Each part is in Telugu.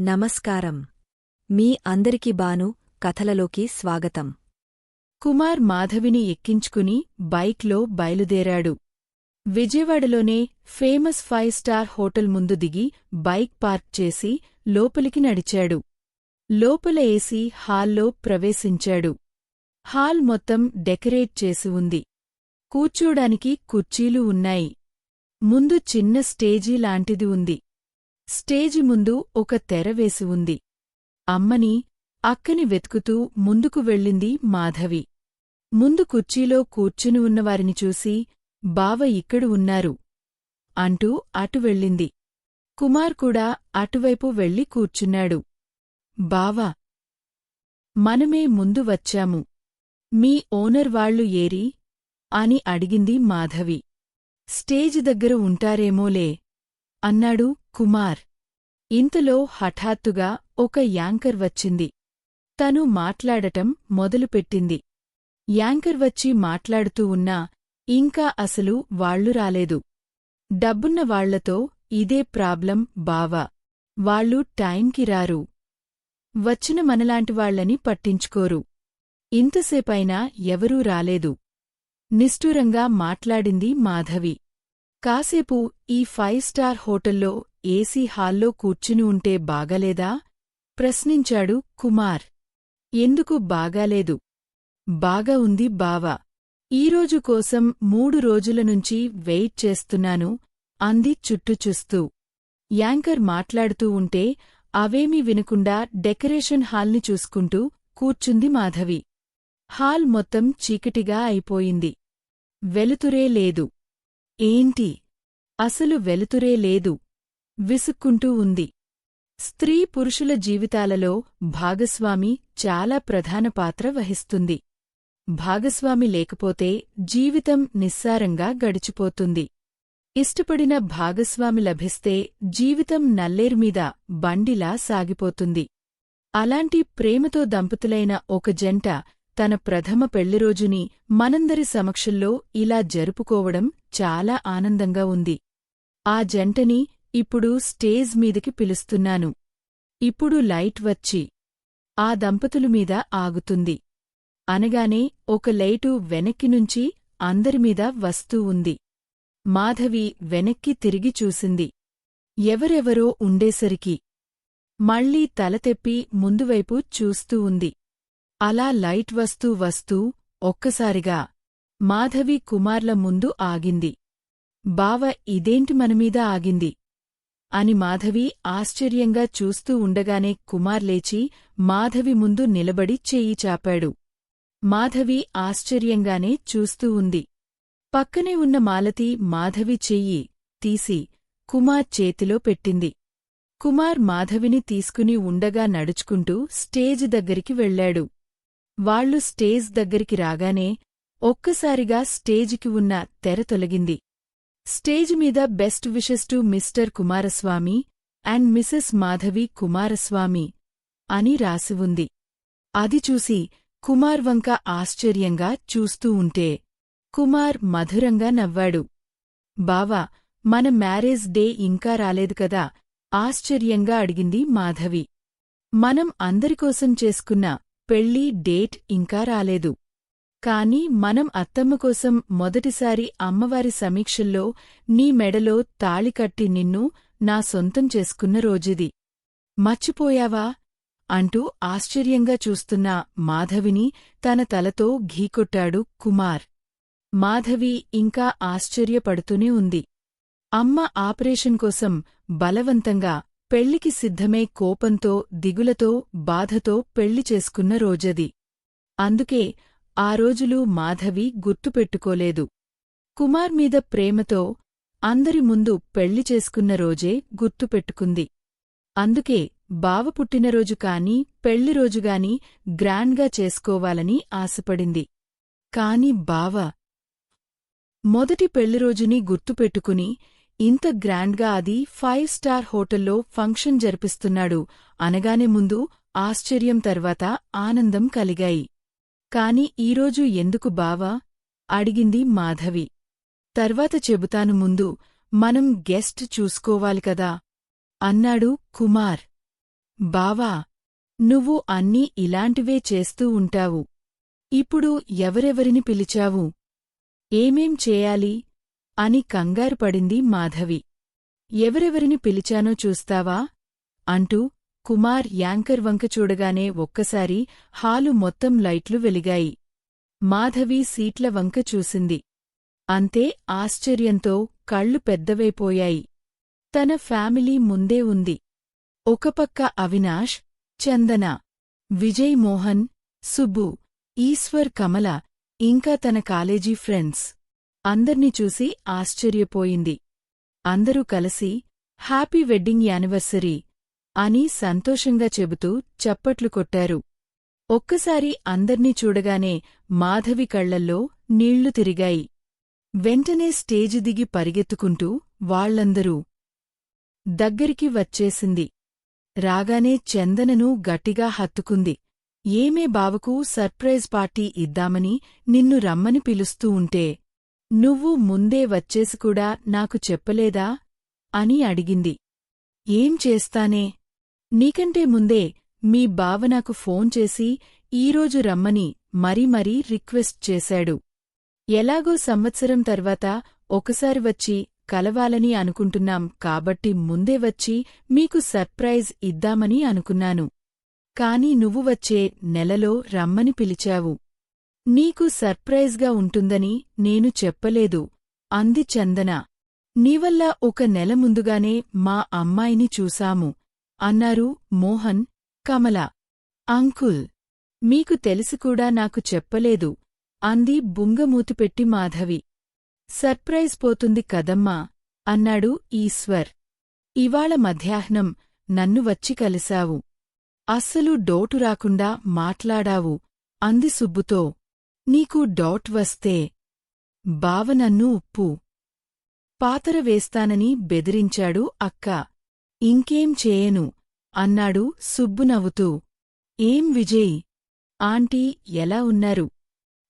నమస్కారం. మీ అందరికి బాను కథలలోకి స్వాగతం. కుమార్ మాధవిని ఎక్కించుకుని బైక్లో బయలుదేరాడు. విజయవాడలోనే ఫేమస్ ఫైవ్ స్టార్ హోటల్ ముందు దిగి బైక్ పార్క్ చేసి లోపలికి నడిచాడు. లోపల ఏసీ హాల్లో ప్రవేశించాడు. హాల్ మొత్తం డెకరేట్ చేసి ఉంది. కూర్చోడానికి కుర్చీలు ఉన్నాయి. ముందు చిన్న స్టేజీ లాంటిది ఉంది. స్టేజి ముందు ఒక తెర వేసి ఉంది. అమ్మని అక్కని వెతుకుతూ ముందుకు వెళ్ళింది మాధవి. ముందు కుర్చీలో కూర్చుని ఉన్నవారిని చూసి బావ ఇక్కడు ఉన్నారు అంటూ అటు వెళ్ళింది. కుమార్ కూడా అటువైపు వెళ్ళి కూర్చున్నాడు. బావా మనమే ముందు వచ్చాము. మీ ఓనర్ వాళ్ళు ఏరి? అని అడిగింది మాధవి. స్టేజ్ దగ్గర ఉంటారేమోలే అన్నాడు కుమార్. ఇంతలో హఠాత్తుగా ఒక యాంకర్ వచ్చింది. తను మాట్లాడటం మొదలుపెట్టింది. యాంకర్ వచ్చి మాట్లాడుతూ ఉన్నా ఇంకా అసలు వాళ్ళు రాలేదు. డబ్బున్న వాళ్ళతో ఇదే ప్రాబ్లం బావా. వాళ్ళు టైంకి రారు. వచ్చిన మనలాంటివాళ్ళని పట్టించుకోరు. ఇంతసేపైనా ఎవరూ రాలేదు. నిష్ఠూరంగా మాట్లాడింది మాధవి. కాసేపు ఈ ఫైవ్ స్టార్ హోటల్లో ఏసీ హాల్లో కూర్చుని ఉంటే బాగాలేదా? ప్రశ్నించాడు కుమార్. ఎందుకు బాగాలేదు? బాగా ఉంది బావా. ఈరోజు కోసం మూడు రోజుల నుంచి వెయిట్ చేస్తున్నాను అంది చుట్టుచూస్తూ యాంకర్ మాట్లాడుతూ ఉంటే అవేమీ వినకుండా డెకరేషన్ హాల్ని చూసుకుంటూ కూర్చుంది మాధవి. హాల్ మొత్తం చీకటిగా అయిపోయింది. వెలుతురే లేదు. ఏంటి? అసలు వెలుతురే లేదు. విసుక్కుంటూ ఉంది. స్త్రీ పురుషుల జీవితాలలో భాగస్వామి చాలా ప్రధాన పాత్ర వహిస్తుంది. భాగస్వామి లేకపోతే జీవితం నిస్సారంగా గడిచిపోతుంది. ఇష్టపడిన భాగస్వామి లభిస్తే జీవితం నల్లేర్మీద బండిలా సాగిపోతుంది. అలాంటి ప్రేమతో దంపతులైన ఒక జంట తన ప్రథమ పెళ్ళిరోజుని మనందరి సమక్షంలో ఇలా జరుపుకోవడం చాలా ఆనందంగా ఉంది. ఆ జంటని ఇప్పుడు స్టేజ్ మీదికి పిలుస్తున్నాను. ఇప్పుడు లైట్ వచ్చి ఆ దంపతులు మీద ఆగుతుంది. అనగానే ఒక లైటు వెనక్కి నుంచి అందరిమీద వస్తూ ఉంది. మాధవి వెనక్కి తిరిగి చూసింది. ఎవరెవరో ఉండేసరికి మళ్ళీ తలతెప్పి ముందువైపు చూస్తూ ఉంది. అలా లైట్ వస్తూ వస్తూ ఒక్కసారిగా మాధవి కుమార్ల ముందు ఆగింది. బావ ఇదేంటి మనమీద ఆగింది? అని మాధవి ఆశ్చర్యంగా చూస్తూ ఉండగానే కుమార్ లేచి మాధవి ముందు నిలబడి చెయ్యి చాపాడు. మాధవి ఆశ్చర్యంగానే చూస్తూ ఉంది. పక్కనే ఉన్న మాలతి మాధవి చెయ్యి తీసి కుమార్ చేతిలో పెట్టింది. కుమార్ మాధవిని తీసుకుని ఉండగా నడుచుకుంటూ స్టేజ్ దగ్గరికి వెళ్ళాడు వాళ్ళు స్టేజ్ దగ్గరికి రాగానే ఒక్కసారిగా స్టేజికి ఉన్న తెర తొలగింది. స్టేజ్ మీద best wishes to Mr Kumaraswamy and Mrs Madhavi Kumaraswamy అని రాసి ఉంది. అది చూసి కుమార్ వంక ఆశ్చర్యంగా చూస్తూ ఉంటే కుమార్ మధురంగా నవ్వాడు. బావా మన మ్యారేజ్ డే ఇంకా రాలేదు కదా? ఆశ్చర్యంగా అడిగింది మాధవి. మనం అందరికోసం చేసుకున్న పెళ్ళి డేట్ ఇంకా రాలేదు. కాని మనం అత్తమ్మ కోసం మొదటిసారి అమ్మవారి సమీక్షల్లో నీ మెడలో తాళికట్టి నిన్ను నా సొంతం చేసుకున్న రోజుది. మర్చిపోయావా? అంటూ ఆశ్చర్యంగా చూస్తున్న మాధవిని తన తలతో ఘీకొట్టాడు కుమార్. మాధవి ఇంకా ఆశ్చర్యపడుతూనే ఉంది. అమ్మ ఆపరేషన్ కోసం బలవంతంగా పెళ్ళికి సిద్ధమే కోపంతో దిగులతో బాధతో పెళ్ళి చేసుకున్న రోజది. అందుకే ఆ రోజులు మాధవి గుర్తుపెట్టుకోలేదు. కుమార్ మీద ప్రేమతో అందరి ముందు పెళ్ళి చేసుకున్న రోజే గుర్తుపెట్టుకుంది. అందుకే బావ పుట్టినరోజు కాని పెళ్ళిరోజుగాని గ్రాండ్గా చేసుకోవాలని ఆశపడింది. కాని బావ మొదటి పెళ్ళిరోజుని గుర్తుపెట్టుకుని ఇంత గ్రాండ్గా అది ఫైవ్ స్టార్ హోటల్లో ఫంక్షన్ జరిపిస్తున్నాడు. అనగానే ముందు ఆశ్చర్యం తర్వాత ఆనందం కలిగాయి. కాని ఈరోజు ఎందుకు బావా? అడిగింది మాధవి. తర్వాత చెబుతాను ముందు మనం గెస్ట్ చూసుకోవాలి కదా? అన్నాడు కుమార్. బావా నువ్వు అన్నీ ఇలాంటివే చేస్తూ ఉంటావు. ఇప్పుడు ఎవరెవరిని పిలిచావు? ఏమేం చేయాలి? అని కంగారు పడింది మాధవి. ఎవరెవరిని పిలిచానో చూస్తావా? అంటూ కుమార్ యాంకర్ వంక చూడగానే ఒక్కసారి హాలు మొత్తం లైట్లు వెలిగాయి. మాధవి సీట్ల వంక చూసింది. అంతే ఆశ్చర్యంతో కళ్ళు పెద్దవైపోయాయి. తన ఫ్యామిలీ ముందే ఉంది. ఒకపక్క అవినాష్ చందన విజయ్ మోహన్ సుబ్బు ఈశ్వర్ కమల ఇంకా తన కాలేజీ ఫ్రెండ్స్. అందర్నీ చూసి ఆశ్చర్యపోయింది. అందరూ కలిసి హ్యాపీ వెడ్డింగ్ యానివర్సరీ అని సంతోషంగా చెబుతూ చప్పట్లు కొట్టారు. ఒక్కసారి అందర్నీ చూడగానే మాధవి కళ్ళల్లో నీళ్ళు తిరిగాయి. వెంటనే స్టేజి దిగి పరిగెత్తుకుంటూ వాళ్ళందరూ దగ్గరికి వచ్చేసింది. రాగానే చందనను గట్టిగా హత్తుకుంది. ఏమే బావకు సర్ప్రైజ్ పార్టీ ఇద్దామని నిన్ను రమ్మని పిలుస్తూ ఉంటే నువ్వు ముందే వచ్చేసి కూడా నాకు చెప్పలేదా? అని అడిగింది. ఏం చేస్తానే? నీకంటే ముందే మీ బావ నాకు ఫోన్ చేసి ఈరోజు రమ్మని మరీ మరీ రిక్వెస్ట్ చేశాడు. ఎలాగో సంవత్సరం తర్వాత ఒకసారి వచ్చి కలవాలని అనుకుంటున్నాం కాబట్టి ముందే వచ్చి మీకు సర్ప్రైజ్ ఇద్దామని అనుకున్నాను. కాని నువ్వు వచ్చే నెలలో రమ్మని పిలిచావు. నీకు సర్ప్రైజ్గా ఉంటుందని నేను చెప్పలేదు. అంది చందన. నీవల్ల ఒక నెల ముందుగానే మా అమ్మాయిని చూశాము అన్నారు మోహన్ కమల. అంకుల్ మీకు తెలిసికూడా నాకు చెప్పలేదు అంది బుంగమూతిపెట్టి మాధవి. సర్ప్రైజ్ పోతుంది కదమ్మా అన్నాడు ఈశ్వర్. ఇవాళ మధ్యాహ్నం నన్ను వచ్చి కలిశావు. అస్సలు డోటు రాకుండా మాట్లాడావు అంది సుబ్బుతో. నీకు డౌట్ వస్తే భావనన్ను ఉప్పు. పాతర వేస్తానని బెదిరించాడు అక్క. ఇంకేం చేయను అన్నాడు సుబ్బు నవ్వుతూ. ఏం విజయ్? ఆంటీ ఎలా ఉన్నారు?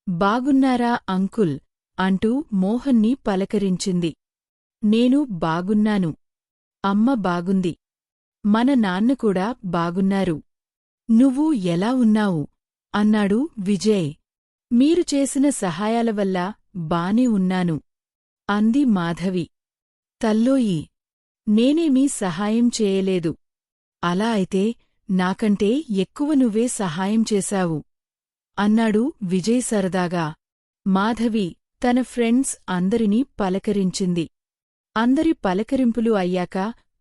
బాగున్నారా అంకుల్? అంటూ మోహన్ని పలకరించింది. నేను బాగున్నాను. అమ్మ బాగుంది. మన నాన్న కూడా బాగున్నారు. నువ్వు ఎలా ఉన్నావు? అన్నాడు విజయ్. మీరు చేసిన సహాయాల వల్ల బానే ఉన్నాను. అంది మాధవి. తల్లోయి నేనేమీ సహాయం చేయలేదు. అలా అయితే నాకంటే ఎక్కువ నువ్వే సహాయం చేశావు. అన్నాడు విజయ్ సరదాగా. మాధవి తన ఫ్రెండ్స్ అందరినీ పలకరించింది. అందరి పలకరింపులు అయ్యాక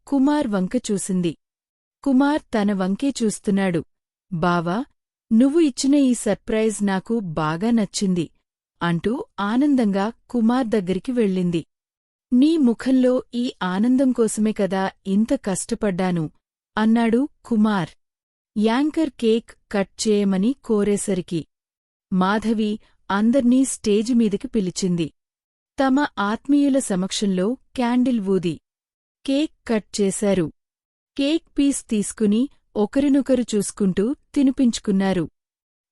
కుమార్ వంక చూసింది. కుమార్ తన వంకే చూస్తున్నాడు. బావా నువ్వు ఇచ్చిన ఈ సర్ప్రైజ్ నాకు బాగా నచ్చింది అంటూ ఆనందంగా కుమార్ దగ్గరికి వెళ్ళింది. నీ ముఖంలో ఈ ఆనందం కోసమే కదా ఇంత కష్టపడ్డాను అన్నాడు కుమార్. యాంకర్ కేక్ కట్ చేయమని కోరేసరికి. మాధవి అందర్నీ స్టేజి మీదకి పిలిచింది. తమ ఆత్మీయుల సమక్షంలో క్యాండిల్ ఊది. కేక్ కట్ చేశారు. కేక్ పీస్ తీసుకుని ఒకరినొకరు చూసుకుంటూ తినిపించుకున్నారు.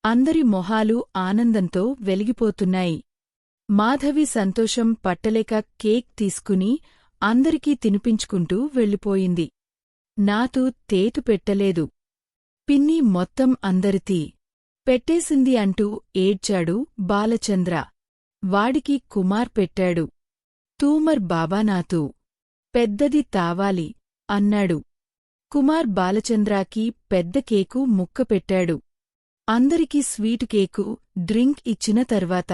అందరి మొహాలు ఆనందంతో వెలిగిపోతున్నాయి. మాధవి సంతోషం పట్టలేక కేక్ తీసుకుని అందరికీ తినిపించుకుంటూ వెళ్ళిపోయింది. నాతూ తేతు పెట్టలేదు. పిన్ని మొత్తం అందరితీ పెట్టేసింది అంటూ ఏడ్చాడు బాలచంద్ర. వాడికి కుమార్ పెట్టాడు. తూమర్ బాబా నాతూ. పెద్దది తావాలి అన్నాడు. కుమార్ బాలచంద్రాకి పెద్ద కేకు ముక్క పెట్టాడు. అందరికీ స్వీటు కేకు డ్రింక్ ఇచ్చిన తర్వాత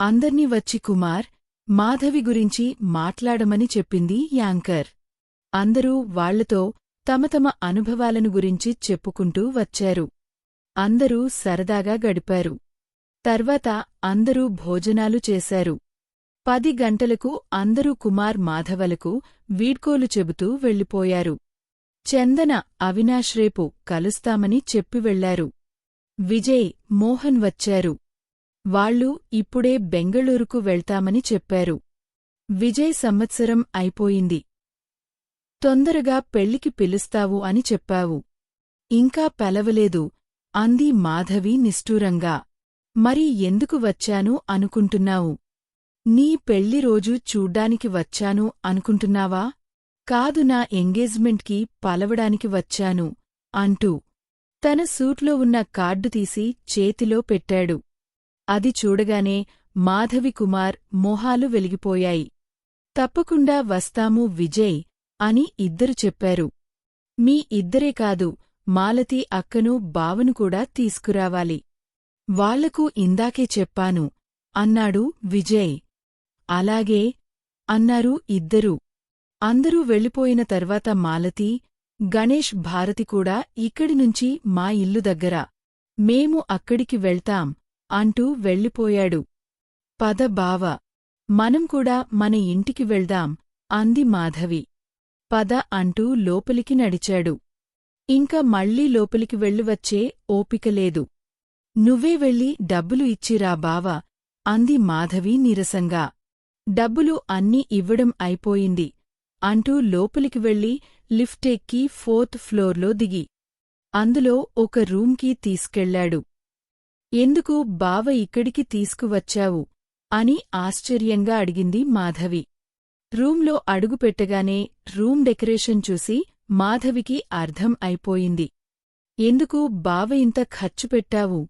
అందర్నీ వచ్చి కుమార్ మాధవి గురించి మాట్లాడమని చెప్పింది యాంకర్. అందరూ వాళ్ళతో తమ తమ అనుభవాలను గురించి చెప్పుకుంటూ వచ్చారు. అందరూ సరదాగా గడిపారు. తర్వాత అందరూ భోజనాలు చేశారు. పది గంటలకు అందరూ కుమార్ మాధవలకు వీడ్కోలు చెబుతూ వెళ్ళిపోయారు. చందన అవినాష్ రేపు కలుస్తామని చెప్పి వెళ్ళారు. విజయ్ మోహన్ వచ్చారు. వాళ్ళు ఇప్పుడే బెంగళూరుకు వెళ్తామని చెప్పారు. విజయ్ సంవత్సరం అయిపోయింది. తొందరగా పెళ్ళికి పిలుస్తావు అని చెప్పావు. ఇంకా పెలవలేదు. అంది మాధవి నిష్ఠూరంగా. మరి ఎందుకు వచ్చాను అనుకుంటున్నావు? నీ పెళ్ళి రోజు చూడ్డానికి వచ్చాను అనుకుంటున్నావా? కాదు నా ఎంగేజ్మెంట్కి పలవడానికి వచ్చాను అంటూ తన సూట్లో ఉన్న కార్డు తీసి చేతిలో పెట్టాడు. అది చూడగానే మాధవికుమార్ మొహాలు వెలిగిపోయాయి. తప్పకుండా వస్తాము విజయ్ అని ఇద్దరు చెప్పారు. మీ ఇద్దరే కాదు మాలతి అక్కను బావను కూడా తీసుకురావాలి. వాళ్ళకు ఇందాకే చెప్పాను అన్నాడు విజయ్. అలాగే అన్నారు ఇద్దరూ. అందరూ వెళ్ళిపోయిన తర్వాత మాలతి గణేష్ భారతి కూడా ఇక్కడి నుంచి మా ఇల్లు దగ్గర. మేము అక్కడికి వెళ్తాం అంటూ వెళ్ళిపోయాడు. పద బావ మనం కూడా మన ఇంటికి వెళ్దాం అంది మాధవి. పద అంటూ లోపలికి నడిచాడు. ఇంకా మళ్ళీ లోపలికి వెళ్ళివచ్చే ఓపికలేదు నువ్వే వెళ్ళి డబ్బులు ఇచ్చిరా బావ అంది మాధవి నీరసంగా. డబ్బులు అన్నీ ఇవ్వడం అయిపోయింది. అంటూ లోపలికి వెళ్ళి లిఫ్ట్ ఎక్కి ఫోర్త్ ఫ్లోర్లో దిగి. అందులో ఒక రూమ్కి తీసుకెళ్ళాడు ఎందుకు బావ ఇక్కడికి తీసుకువచ్చావు? అని ఆశ్చర్యంగా అడిగింది మాధవి. రూంలో అడుగుపెట్టగానే రూమ్ డెకరేషన్ చూసి మాధవికి అర్థం అయిపోయింది. ఎందుకు బావ ఇంత ఖర్చు పెట్టావు?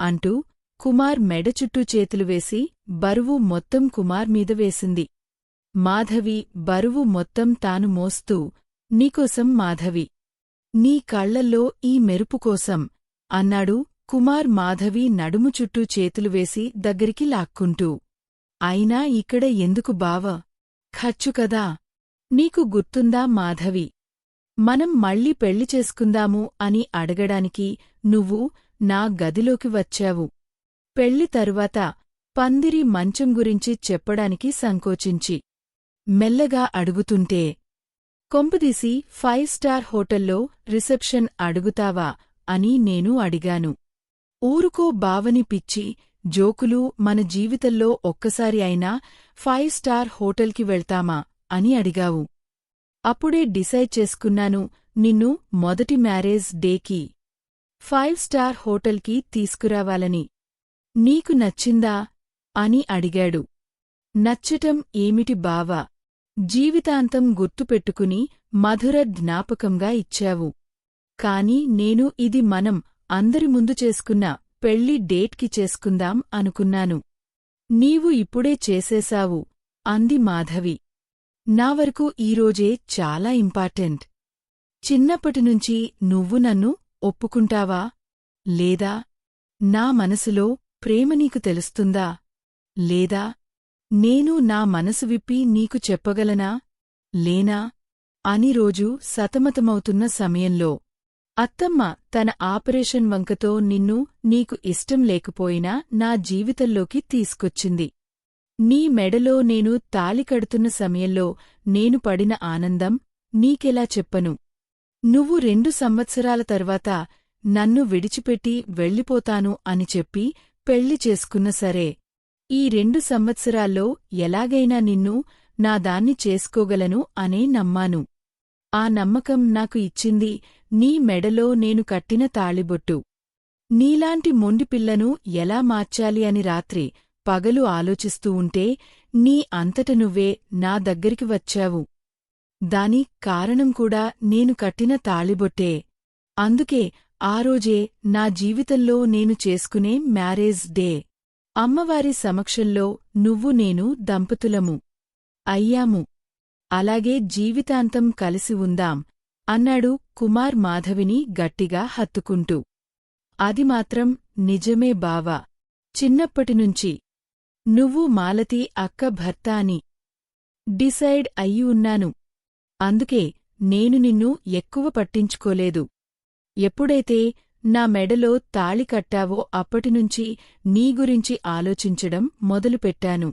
అంటూ కుమార్ మెడ చుట్టూ చేతులు వేసి బరువు మొత్తం కుమార్ మీద వేసింది. మాధవి బరువు మొత్తం తాను మోస్తూ నీకోసం మాధవి నీ కళ్ళల్లో ఈ మెరుపు కోసం అన్నాడు కుమార్ మాధవి నడుము చుట్టూ చేతులు వేసి దగ్గరికి లాక్కుంటూ. అయినా ఇక్కడ ఎందుకు బావ? ఖర్చు కదా! నీకు గుర్తుందా మాధవి? మనం మళ్ళీ పెళ్ళి చేసుకుందాము అని అడగడానికి నువ్వు నా గదిలోకి వచ్చావు. పెళ్ళి తరువాత పందిరి మంచం గురించి చెప్పడానికి సంకోచించి మెల్లగా అడుగుతుంటే కొంపదీసి ఫైవ్ స్టార్ హోటల్లో రిసెప్షన్ అడుగుతావా? అని నేను అడిగాను. ఊరుకో బావని పిచ్చి జోకులు మన జీవితంలో ఒక్కసారి అయినా ఫైవ్ స్టార్ హోటల్కి వెళ్తామా అని అడిగావు. అప్పుడే డిసైడ్ చేసుకున్నాను నిన్ను మొదటి మ్యారేజ్ డేకి ఫైవ్ స్టార్ హోటల్కి తీసుకురావాలని. నీకు నచ్చిందా? అని అడిగాడు. నచ్చటం ఏమిటి బావా? జీవితాంతం గుర్తుపెట్టుకుని మధుర జ్ఞాపకంగా ఇచ్చావు. కాని నేను ఇది మనం అందరి ముందు చేసుకున్న పెళ్ళి డేట్కి చేసుకుందాం అనుకున్నాను. నీవు ఇప్పుడే చేసేశావు అంది మాధవి. నా వరకు ఈరోజే చాలా ఇంపార్టెంట్. చిన్నప్పటినుంచి నువ్వు నన్ను ఒప్పుకుంటావా? లేదా? నా మనసులో ప్రేమ నీకు తెలుస్తుందా? లేదా? నేను నా మనసు విప్పి నీకు చెప్పగలనా? లేనా? అని రోజు సతమతమవుతున్న సమయంలో అత్తమ్మ తన ఆపరేషన్ వంకతో నిన్ను నీకు ఇష్టం లేకపోయినా నా జీవితంలోకి తీసుకొచ్చింది. నీ మెడలో నేను తాళి కడుతున్న సమయంలో నేను పడిన ఆనందం నీకెలా చెప్పను? నువ్వు రెండు సంవత్సరాల తర్వాత నన్ను విడిచిపెట్టి వెళ్ళిపోతాను అని చెప్పి పెళ్ళి చేసుకున్న సరే ఈ రెండు సంవత్సరాల్లో ఎలాగైనా నిన్ను నా దాన్ని చేసుకోగలను అనే నమ్మాను. ఆ నమ్మకం నాకు ఇచ్చింది నీ మెడలో నేను కట్టిన తాళిబొట్టు. నీలాంటి మొండిపిల్లను ఎలా మార్చాలి అని రాత్రి పగలు ఆలోచిస్తూ ఉంటే నీ అంతట నువ్వే నా దగ్గరికి వచ్చావు. దాని కారణం కూడా నేను కట్టిన తాళిబొట్టే. అందుకే ఆ రోజే నా జీవితంలో నేను చేసుకునే మ్యారేజ్ డే. అమ్మవారి సమక్షంలో నువ్వు నేను దంపతులము. అయ్యాము. అలాగే జీవితాంతం కలిసి ఉందాం అన్నాడు కుమార్ మాధవిని గట్టిగా హత్తుకుంటూ. అది మాత్రం నిజమే బావా. చిన్నప్పటినుంచి నువ్వు మాలతి అక్క భర్త అని. డిసైడ్ అయ్యి ఉన్నాను. అందుకే నేను నిన్ను ఎక్కువ పట్టించుకోలేదు. ఎప్పుడైతే నా మెడలో తాళి కట్టావో అప్పటినుంచి నీ గురించి ఆలోచించడం మొదలుపెట్టాను.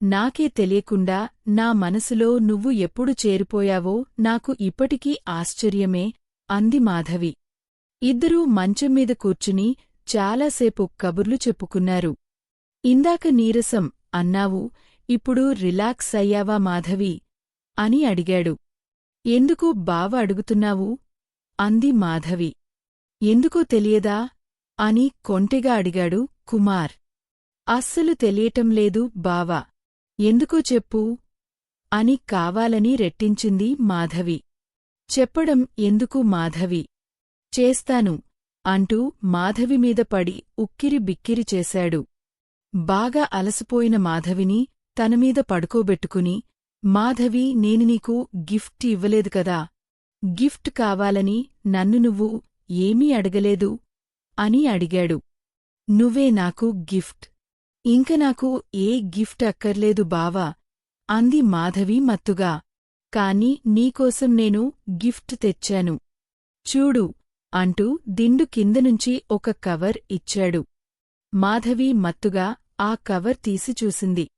నాకే తెలియకుండా నా మనసులో నువ్వు ఎప్పుడు చేరిపోయావో నాకు ఇప్పటికీ ఆశ్చర్యమే అంది మాధవి. ఇద్దరూ మంచం మీద కూర్చుని చాలాసేపు కబుర్లు చెప్పుకున్నారు. ఇందాక నీరసం అన్నావు ఇప్పుడు రిలాక్స్ అయ్యావా మాధవి అని అడిగాడు. ఎందుకు బావ అడుగుతున్నావు అంది మాధవి. ఎందుకో తెలియదా? అని కొంటెగా అడిగాడు కుమార్. అస్సలు తెలియటం లేదు బావా. ఎందుకో చెప్పు. అని కావాలని రెట్టించింది మాధవి. చెప్పడం ఎందుకు మాధవి? చేస్తాను అంటూ మాధవి మీద పడి ఉక్కిరి బిక్కిరి చేశాడు. బాగా అలసిపోయిన మాధవిని తనమీద పడుకోబెట్టుకుని మాధవి నేను నీకు గిఫ్ట్ ఇవ్వలేదు కదా. గిఫ్ట్ కావాలని నన్ను నువ్వు ఏమీ అడగలేదు అని అడిగాడు. నువ్వే నాకు గిఫ్ట్. ఇంక నాకు ఏ గిఫ్ట్ అక్కర్లేదు బావా అంది మాధవి మత్తుగా. కాని నీకోసం నేను గిఫ్ట్ తెచ్చాను. చూడు అంటూ దిండు కిందనుంచి ఒక కవర్ ఇచ్చాడు. మాధవి మత్తుగా ఆ కవర్ తీసి చూసింది.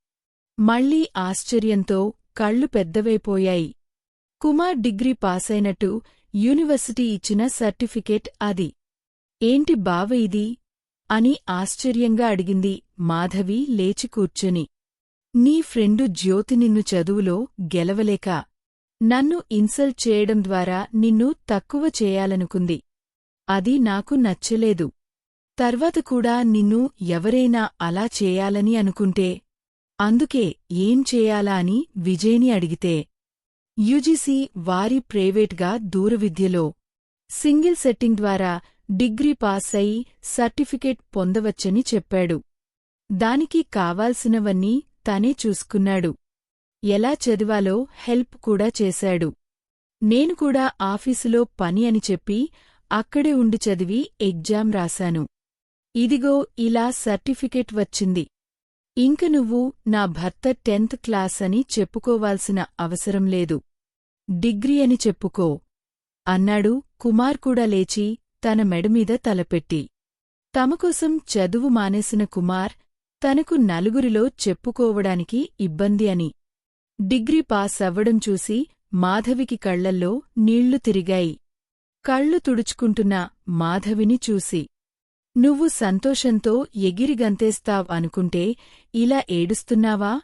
మళ్ళీ ఆశ్చర్యంతో కళ్ళు పెద్దవైపోయాయి. కుమార్ డిగ్రీ పాసైనట్టు యూనివర్సిటీ ఇచ్చిన సర్టిఫికేట్ అది. ఏంటి బావ ఇది? అని ఆశ్చర్యంగా అడిగింది మాధవి లేచి కూర్చుని. నీ ఫ్రెండు జ్యోతి నిన్ను చదువులో గెలవలేక నన్ను ఇన్సల్ట్ చేయడం ద్వారా నిన్ను తక్కువ చేయాలనుకుంది. అది నాకు నచ్చలేదు. తర్వాత కూడా నిన్ను ఎవరైనా అలా చేయాలని అనుకుంటే అందుకే ఏం చేయాలా అని విజయ్ని అడిగితే యుజిసి వారి ప్రైవేట్గా దూరవిద్యలో సింగిల్ సెట్టింగ్ ద్వారా డిగ్రీ పాస్ అయి సర్టిఫికేట్ పొందవచ్చని చెప్పాడు. దానికి కావాల్సినవన్నీ తనే చూసుకున్నాడు. ఎలా చదివాలో హెల్ప్ కూడా చేశాడు. నేను కూడా ఆఫీసులో పని అని చెప్పి అక్కడే ఉండి చదివి ఎగ్జామ్ రాశాను. ఇదిగో ఇలా సర్టిఫికేట్ వచ్చింది. ఇంక నువ్వు నా భర్త టెన్త్ క్లాస్ అని చెప్పుకోవాల్సిన అవసరం లేదు. డిగ్రీ అని చెప్పుకో. అన్నాడు కుమార్ కూడా లేచి తన మెడమీద తలపెట్టి. తమకోసం చదువు మానేసిన కుమార్ తనకు నలుగురిలో చెప్పుకోవడానికి ఇబ్బంది అని. డిగ్రీ పాస్ అవ్వడం చూసి మాధవికి కళ్ళల్లో నీళ్ళు తిరిగాయి. కళ్ళు తుడుచుకుంటున్న మాధవిని చూసి. నువ్వు సంతోషంతో ఎగిరిగంతేస్తావ్ అనుకుంటే ఇలా ఏడుస్తున్నావా?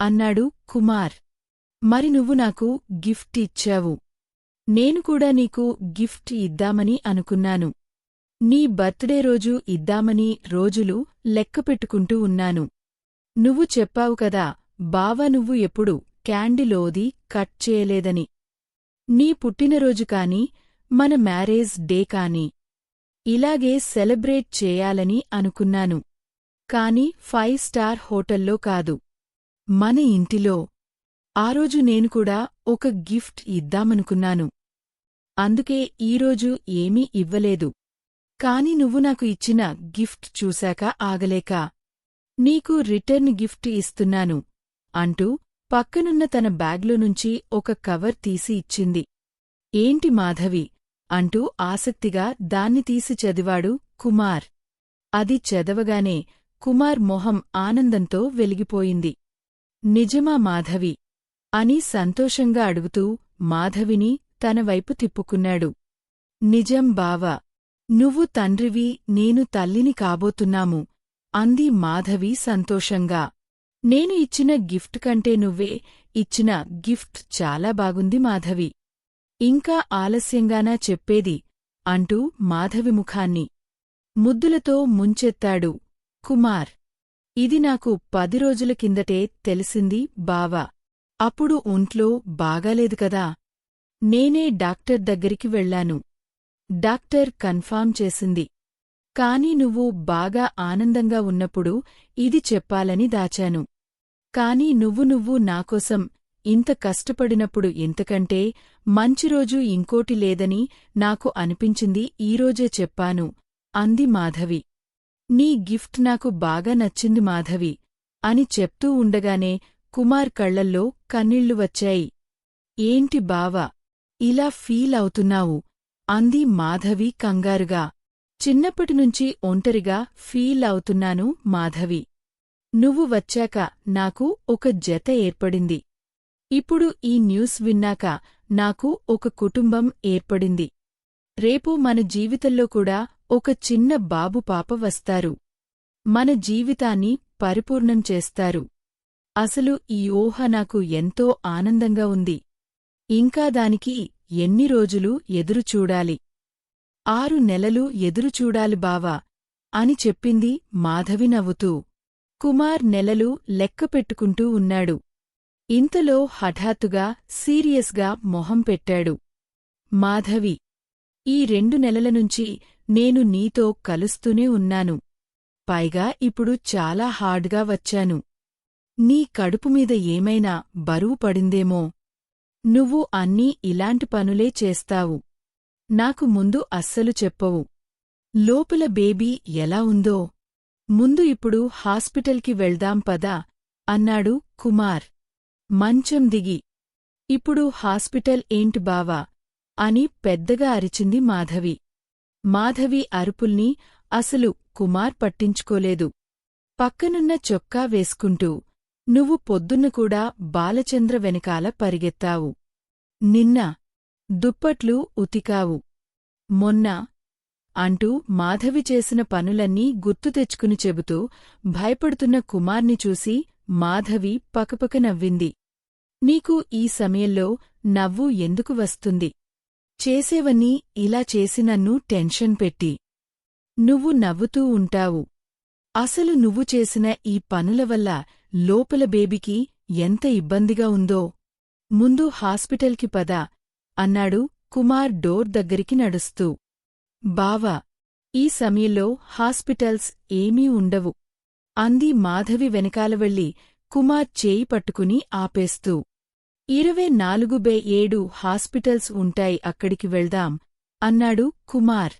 అన్నాడు కుమార్. మరి నువ్వు నాకు గిఫ్ట్ ఇచ్చావు. నేను కూడా నీకు గిఫ్ట్ ఇద్దామని అనుకున్నాను. నీ బర్త్డే రోజు ఇద్దామని రోజులు లెక్కపెట్టుకుంటూ ఉన్నాను. నువ్వు చెప్పావు కదా బావ నువ్వు ఎప్పుడు క్యాండిలోది కట్ చేయలేదని. నీ పుట్టినరోజు కాని మన మ్యారేజ్ డే కాని ఇలాగే సెలబ్రేట్ చేయాలని అనుకున్నాను. కాని ఫైవ్ స్టార్ హోటల్లో కాదు. మన ఇంటిలో ఆ రోజు నేను కూడా ఒక గిఫ్ట్ ఇద్దామనుకున్నాను. అందుకే ఈరోజు ఏమీ ఇవ్వలేదు. కాని నువ్వు నాకు ఇచ్చిన గిఫ్ట్ చూశాక ఆగలేక నీకు రిటర్న్ గిఫ్ట్ ఇస్తున్నాను అంటూ పక్కనున్న తన బ్యాగ్లో నుంచి ఒక కవర్ తీసి ఇచ్చింది. ఏంటి మాధవి? అంటూ ఆసక్తిగా దాన్ని తీసి చదివాడు కుమార్. అది చదవగానే కుమార్ మొహం ఆనందంతో వెలిగిపోయింది. నిజమా మాధవి? అని సంతోషంగా అడుగుతూ మాధవిని తన వైపు తిప్పుకున్నాడు. నిజం బావా నువ్వు తండ్రివి నేను తల్లిని కాబోతున్నాము అంది మాధవి సంతోషంగా. నేను ఇచ్చిన గిఫ్ట్ కంటే నువ్వే ఇచ్చిన గిఫ్ట్ చాలా బాగుంది మాధవి. ఇంకా ఆలస్యంగానా చెప్పేది? అంటూ మాధవి ముఖాన్ని ముద్దులతో ముంచెత్తాడు. కుమార్ ఇది నాకు పది రోజుల కిందటే తెలిసింది బావా. అప్పుడు ఒంట్లో బాగాలేదు కదా. నేనే డాక్టర్ దగ్గరికి వెళ్ళాను డాక్టర్ కన్ఫామ్ చేసింది. కాని నువ్వు బాగా ఆనందంగా ఉన్నప్పుడు ఇది చెప్పాలని దాచాను. కాని నువ్వు నువ్వు నాకోసం ఇంత కష్టపడినప్పుడు ఇంతకంటే మంచి రోజు ఇంకోటి లేదని నాకు అనిపించింది ఈరోజే చెప్పాను అంది మాధవి. నీ గిఫ్ట్ నాకు బాగా నచ్చింది మాధవి అని చెప్తూ ఉండగానే కుమార్ కళ్ళల్లో కన్నీళ్ళు వచ్చాయి. ఏంటి బావా ఇలా ఫీల్ అవుతున్నావు? అంది మాధవి కంగారుగా. చిన్నప్పటినుంచి ఒంటరిగా ఫీల్ అవుతున్నాను మాధవి. నువ్వు వచ్చాక నాకు ఒక జత ఏర్పడింది. ఇప్పుడు ఈ న్యూస్ విన్నాక నాకు ఒక కుటుంబం ఏర్పడింది. రేపు మన జీవితంలో కూడా ఒక చిన్న బాబు పాప వస్తారు. మన జీవితాన్ని పరిపూర్ణం చేస్తారు. అసలు ఈ ఊహ నాకు ఎంతో ఆనందంగా ఉంది. ఇంకా దానికి ఎన్ని రోజులు ఎదురుచూడాలి ఆరు నెలలు ఎదురుచూడాలి బావా అని చెప్పింది మాధవి నవ్వుతూ. కుమార్ నెలలు లెక్కపెట్టుకుంటూ ఉన్నాడు. ఇంతలో హఠాత్తుగా సీరియస్గా మొహం పెట్టాడు. మాధవి ఈ రెండు నెలల నుంచి నేను నీతో కలుస్తూనే ఉన్నాను. పైగా ఇప్పుడు చాలా హార్డ్గా వచ్చాను. నీ కడుపు మీద ఏమైనా బరువు పడిందేమో? నువ్వు అన్నీ ఇలాంటి పనులే చేస్తావు. నాకు ముందు అస్సలు చెప్పవు. లోపల బేబీ ఎలా ఉందో? ముందు ఇప్పుడు హాస్పిటల్కి వెళ్దాం పదా అన్నాడు కుమార్. మంచం దిగి. ఇప్పుడు హాస్పిటల్ ఏంటి బావా? అని పెద్దగా అరిచింది మాధవి. మాధవి అరుపుల్ని అసలు కుమార్ పట్టించుకోలేదు. పక్కనున్న చొక్కా వేసుకుంటూ నువ్వు పొద్దున్న కూడా బాలచంద్ర వెనకాల పరిగెత్తావు. నిన్న దుప్పట్లు ఉతికావు. మొన్న అంటూ మాధవి చేసిన పనులన్నీ గుర్తు తెచ్చుకుని చెబుతూ భయపడుతున్న కుమార్ని చూసి మాధవి పకపక నవ్వింది. నీకు ఈ సమయంలో నవ్వు ఎందుకు వస్తుంది? చేసేవన్నీ ఇలా చేసి నన్ను టెన్షన్ పెట్టి. నువ్వు నవ్వుతూ ఉంటావు. అసలు నువ్వు చేసిన ఈ పనుల వల్ల లోపల బేబీకి ఎంత ఇబ్బందిగా ఉందో. ముందు హాస్పిటల్కి పద అన్నాడు కుమార్ డోర్ దగ్గరికి నడుస్తూ. బావా ఈ సమయంలో హాస్పిటల్స్ ఏమీ ఉండవు అంది మాధవి వెనకాల వెళ్ళి కుమార్ చేయి పట్టుకుని ఆపేస్తూ. ఇరవై నాలుగు బే ఏడు హాస్పిటల్స్ ఉంటాయి అక్కడికి వెళ్దాం అన్నాడు కుమార్.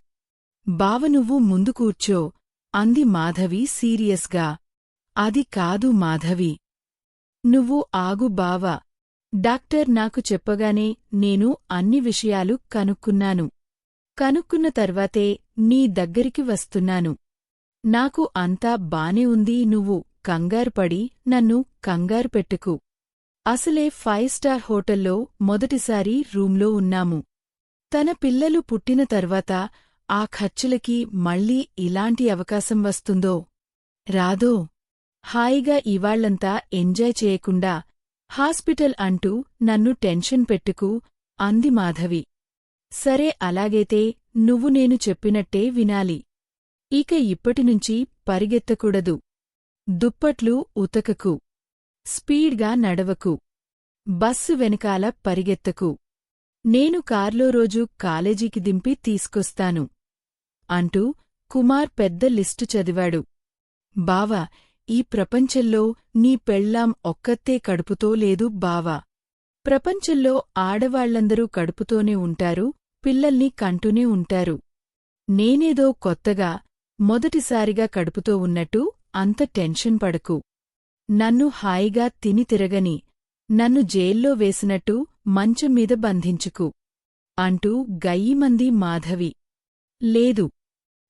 బావ నువ్వు ముందు కూర్చో అంది మాధవి సీరియస్గా. అది కాదు మాధవి. నువ్వు ఆగు బావా. డాక్టర్ నాకు చెప్పగానే నేను అన్ని విషయాలు కనుక్కున్నాను. కనుక్కున్న తర్వాతే నీ దగ్గరికి వస్తున్నాను. నాకు అంతా బానే ఉంది నువ్వు కంగారుపడి నన్ను కంగారు పెట్టుకు. అసలే ఫైవ్ స్టార్ హోటల్లో మొదటిసారి రూంలో ఉన్నాము. తన పిల్లలు పుట్టిన తర్వాత ఆ ఖర్చులకి మళ్ళీ ఇలాంటి అవకాశం వస్తుందో? రాదో హాయిగా ఇవాళ్ళంతా ఎంజాయ్ చేయకుండా హాస్పిటల్ అంటూ నన్ను టెన్షన్ పెట్టుకు అంది మాధవి. సరే అలాగైతే నువ్వు నేను చెప్పినట్టే వినాలి. ఇక ఇప్పటినుంచి పరిగెత్తకూడదు. దుప్పట్లు ఉతకకు. స్పీడ్గా నడవకు. బస్సు వెనకాల పరిగెత్తకు. నేను కార్లో రోజు కాలేజీకి దింపి తీసుకొస్తాను. అంటూ కుమార్ పెద్ద లిస్టు చదివాడు. బావా ఈ ప్రపంచంలో నీ పెళ్ళాం ఒక్కతే కడుపుతో లేదు బావా. ప్రపంచంలో ఆడవాళ్ళందరూ కడుపుతోనే ఉంటారు పిల్లల్ని కంటూనే ఉంటారు. నేనేదో కొత్తగా మొదటిసారిగా కడుపుతో ఉన్నట్టు అంత టెన్షన్ పడకు. నన్ను హాయిగా తిని తిరగని నన్ను జైల్లో వేసినట్టు మంచం మీద బంధించుకు. అంటూ గయ్యిమంది మాధవి. లేదు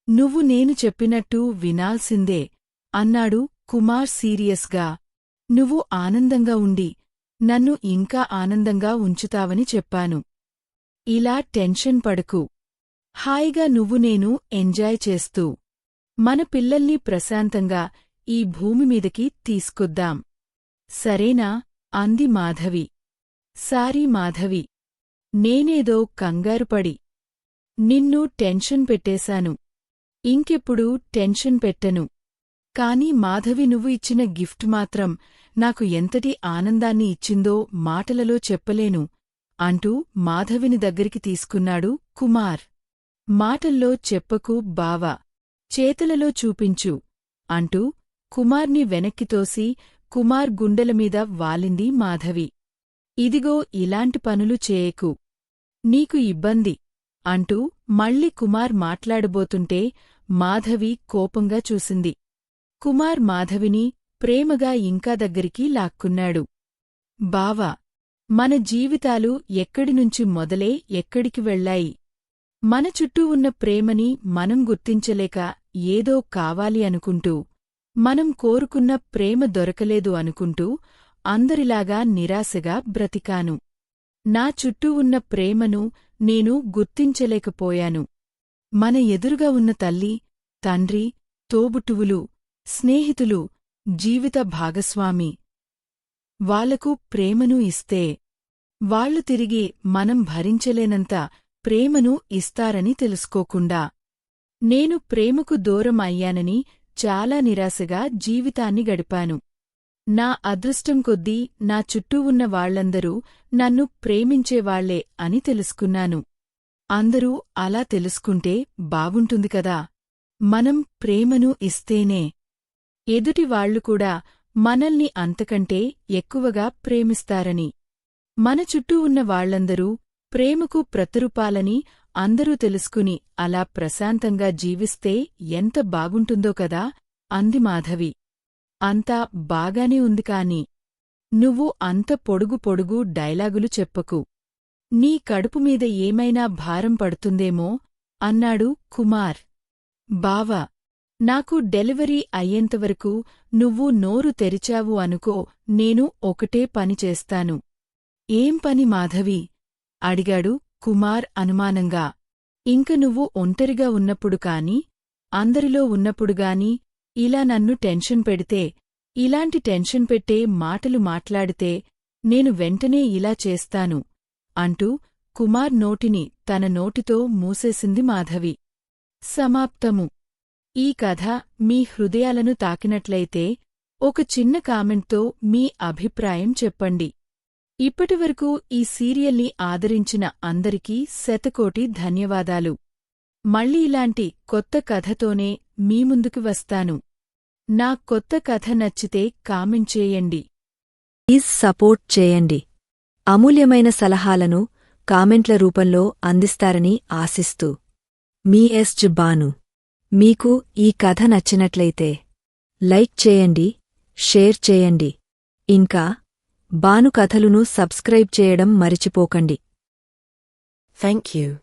నువ్వు నేను చెప్పినట్టు వినాల్సిందే అన్నాడు కుమార్ సీరియస్గా నువ్వు ఆనందంగా ఉండి నన్ను ఇంకా ఆనందంగా ఉంచుతావని చెప్పాను. ఇలా టెన్షన్ పడకు. హాయిగా నువ్వు నేను ఎంజాయ్ చేస్తూ మన పిల్లల్ని ప్రశాంతంగా ఈ భూమి మీదకి తీసుకొద్దాం. సరేనా అంది మాధవి. సారీ మాధవి నేనేదో కంగారుపడి నిన్ను టెన్షన్ పెట్టేశాను. ఇంకెప్పుడు టెన్షన్ పెట్టను. కాని మాధవి నువ్వు ఇచ్చిన గిఫ్ట్ మాత్రం నాకు ఎంతటి ఆనందాన్ని ఇచ్చిందో మాటలలో చెప్పలేను అంటూ మాధవిని దగ్గరికి తీసుకున్నాడు కుమార్. మాటల్లో చెప్పకు బావా చేతులలో చూపించు అంటూ కుమార్ని వెనక్కి తోసి కుమార్ గుండెలమీద వాలింది మాధవి. ఇదిగో ఇలాంటి పనులు చేయకు నీకు ఇబ్బంది అంటూ మళ్ళీ కుమార్ మాట్లాడబోతుంటే మాధవి కోపంగా చూసింది. కుమార్ మాధవిని ప్రేమగా ఇంకా దగ్గరికి లాక్కున్నాడు. బావా మన జీవితాలు ఎక్కడినుంచి మొదలే ఎక్కడికి వెళ్ళాయి? మన చుట్టూ ఉన్న ప్రేమని మనం గుర్తించలేక ఏదో కావాలి అనుకుంటూ మనం కోరుకున్న ప్రేమ దొరకలేదు అనుకుంటూ అందరిలాగా నిరాశగా బ్రతికాను. నా చుట్టూ ఉన్న ప్రేమను నేను గుర్తించలేకపోయాను. మన ఎదురుగా ఉన్న తల్లి తండ్రి తోబుట్టువులు స్నేహితులు జీవిత భాగస్వామి. వాళ్ళకు ప్రేమను ఇస్తే వాళ్ళు తిరిగి మనం భరించలేనంత ప్రేమను ఇస్తారని తెలుసుకోకుండా. నేను ప్రేమకు దూరం అయ్యానని చాలా నిరాశగా జీవితాన్ని గడిపాను. నా అదృష్టం కొద్దీ నా చుట్టూ ఉన్న వాళ్ళందరూ నన్ను ప్రేమించేవాళ్ళే అని తెలుసుకున్నాను. అందరూ అలా తెలుసుకుంటే బాగుంటుంది కదా. మనం ప్రేమను ఇస్తేనే ఎదుటివాళ్ళు కూడా మనల్ని అంతకంటే ఎక్కువగా ప్రేమిస్తారని. మన చుట్టూ ఉన్న వాళ్ళందరూ ప్రేమకు ప్రతిరూపాలని అందరూ తెలుసుకుని అలా ప్రశాంతంగా జీవిస్తే ఎంత బాగుంటుందో కదా అంది మాధవి. అంతా బాగానే ఉంది కాని నువ్వు అంత పొడుగు పొడుగు డైలాగులు చెప్పకు. నీ కడుపు మీద ఏమైనా భారం పడుతుందేమో అన్నాడు కుమార్. బావా నాకు డెలివరీ అయ్యేంతవరకు నువ్వు నోరు తెరిచావు అనుకో నేను ఒకటే పని చేస్తాను. ఏం పని మాధవి? అడిగాడు కుమార్ అనుమానంగా. ఇంక నువ్వు ఒంటరిగా ఉన్నప్పుడు కాని అందరిలో ఉన్నప్పుడుగాని ఇలా నన్ను టెన్షన్ పెడితే ఇలాంటి టెన్షన్ పెట్టే మాటలు మాట్లాడితే నేను వెంటనే ఇలా చేస్తాను అంటూ కుమార్ నోటిని తన నోటితో మూసేసింది మాధవి. సమాప్తము. ఈ కథ మీ హృదయాలను తాకినట్లయితే ఒక చిన్న కామెంట్తో మీ అభిప్రాయం చెప్పండి. ఇప్పటివరకు ఈ సీరియల్ని ఆదరించిన అందరికీ శతకోటి ధన్యవాదాలు. మళ్ళీ ఇలాంటి కొత్త కథతోనే మీ ముందుకు వస్తాను. నా కొత్త కథ నచ్చితే కామెంట్ చేయండి. ప్లీజ్ సపోర్ట్ చేయండి. అమూల్యమైన సలహాలను కామెంట్ల రూపంలో అందిస్తారని ఆశిస్తూ. మీ ఎస్ బాను. మీకు ఈ కథ నచ్చినట్లయితే లైక్ చేయండి షేర్ చేయండి. ఇంకా బాను కథలును సబ్స్క్రైబ్ చేయడం మరిచిపోకండి. Thank you